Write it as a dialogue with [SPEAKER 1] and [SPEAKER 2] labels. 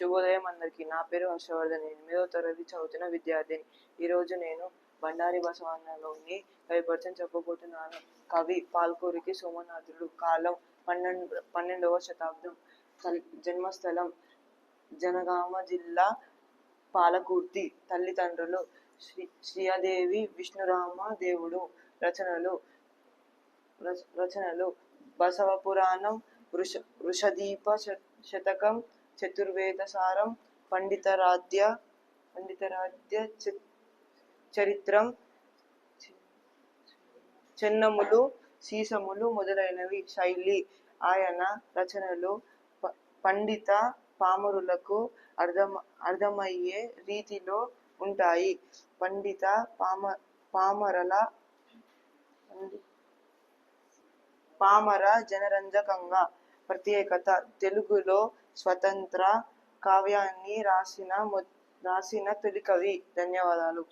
[SPEAKER 1] శుభోదయం అందరికీ. నా పేరు హర్షవర్ధన్. ఎనిమిదో తరగతి చదువుతున్న విద్యార్థిని. ఈరోజు నేను బండారి బసవన్నలోని కవిపరిచయం చెప్పబోతున్నాను. కవి పాల్కూరికి సోమనాథుడు. కాలం పన్నెండు పన్నెండవ శతాబ్దం. జన్మస్థలం జనగామ జిల్లా పాలకూర్తి. తల్లిదండ్రులు శ్రీ శ్రీయాదేవి విష్ణురామ దేవుడు. రచనలు రచ- రచనలు బసవ పురాణం వృష వృషదీప శతకం చతుర్వేద సారం పండితరాధ్య పండితరాధ్య చరిత్రం చెన్నములు సీసములు మొదలైనవి. శైలి ఆయన రచనలు పండిత పామరులకు అర్థం అర్థమయ్యే రీతిలో ఉంటాయి. పండిత పామ పామరల పామర జనరంజకంగా ప్రత్యేకత. తెలుగులో స్వతంత్ర కావ్యాన్ని రాసిన రాసిన తొలి కవి. ధన్యవాదాలు.